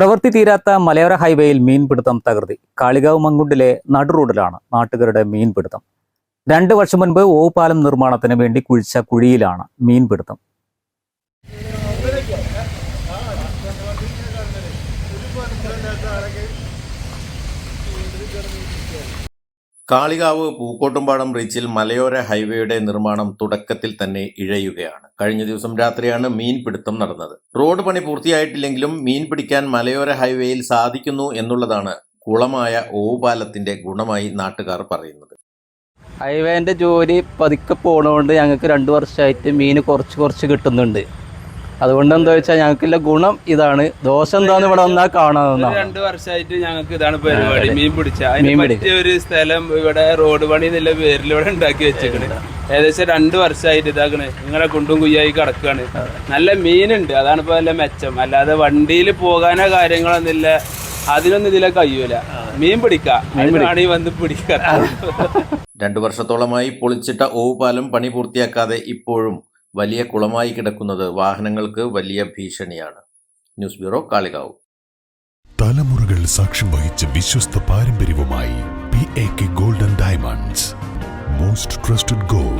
പ്രവൃത്തി തീരാത്ത മലയോര ഹൈവേയിൽ മീൻപിടുത്തം തകൃതി കാളികാവ് മങ്കുണ്ടിലെ നടുറോഡിലാണ് നാട്ടുകാരുടെ മീൻപിടുത്തം. രണ്ട് വർഷം മുൻപ് ഓവുപാലം നിർമ്മാണത്തിന് വേണ്ടി കുഴിച്ച കുഴിയിലാണ് മീൻപിടുത്തം. കാളികാവ് പൂക്കോട്ടുംപാടം ബ്രിഡ്ജിൽ മലയോര ഹൈവേയുടെ നിർമ്മാണം തുടക്കത്തിൽ തന്നെ ഇഴയുകയാണ്. കഴിഞ്ഞ ദിവസം രാത്രിയാണ് മീൻ പിടുത്തം നടന്നത്. റോഡ് പണി പൂർത്തിയായിട്ടില്ലെങ്കിലും മീൻ പിടിക്കാൻ മലയോര ഹൈവേയിൽ സാധിക്കുന്നു എന്നുള്ളതാണ് കുളമായ ഓപാലത്തിന്റെ ഗുണമായി നാട്ടുകാർ പറയുന്നത്. ഹൈവേന്റെ ജോലി പതുക്കെ പോണതുകൊണ്ട് ഞങ്ങൾക്ക് രണ്ട് വർഷമായിട്ട് മീൻ കുറച്ച് കുറച്ച് കിട്ടുന്നുണ്ട്. അതുകൊണ്ട് എന്താ വെച്ചാൽ ഞങ്ങൾക്കുള്ള ഗുണം ഇതാണ്. ദോഷം എന്താന്ന് ഇവിടെ വന്നാൽ കാണാതെ രണ്ടു വർഷമായിട്ട് ഞങ്ങൾക്ക് ഇതാണ് പരിപാടി. മീൻ പിടിച്ച മീൻ ഒരു സ്ഥലം ഇവിടെ റോഡ് പണി എന്നുള്ള പേരിൽ ഇവിടെ ഉണ്ടാക്കി വെച്ചേക്കണ് ഏകദേശം രണ്ട് വർഷമായിട്ട് ഇതാക്കണ്. നിങ്ങളെ കുണ്ടും കുയ്യായി കിടക്കുകയാണ് നല്ല മീനുണ്ട്. അതാണ് ഇപ്പൊ നല്ല മെച്ചം. അല്ലാതെ വണ്ടിയിൽ പോകാനോ കാര്യങ്ങളൊന്നുമില്ല അതിനൊന്നും ഇതിലെ കഴിയൂല. മീൻ പിടിക്കാം. അതിനാണെങ്കിൽ വന്ന് പിടിക്കാം. രണ്ടു വർഷത്തോളമായി പൊളിച്ചിട്ട ഓവുപാലം പണി പൂർത്തിയാക്കാതെ ഇപ്പോഴും വലിയ കുളമായി കിടക്കുന്നത് വാഹനങ്ങൾക്ക് വലിയ ഭീഷണിയാണ്. News bureau Kalikavu. തലമുറകൾ സാക്ഷ്യം വഹിച്ച വിശ്വസ്ത പാരമ്പര്യവുമായി P A K golden diamonds most trusted gold